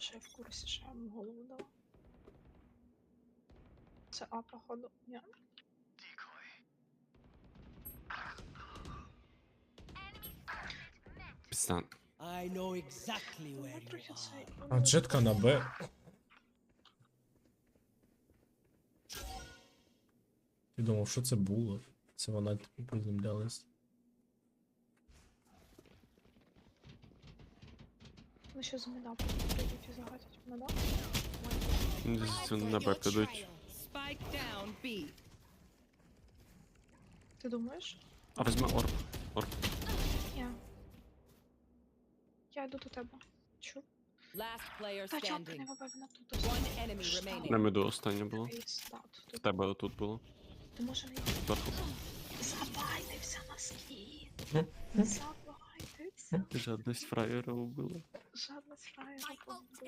що я в курсі, що я голову дала. Це А, походу. Ні. Пізда. I know exactly where you are. А джетка на Б. Я думав, що це було. Це вона типу приземлялась. Ну що за меда прийдуть і загадять меда? Десь На Б підуть. Spike down B. Ти думаєш? А візьми орб. Орб. Ні. Я йду до тебе. Чу. Last player Та не тут. One enemy remaining. На останнє було. Да, тут, В тут. тебе отут було. Ти може не Зверху. забайтився на скі. Мгм. Забайтився. Жадність фраєра убила. Żadne fraje.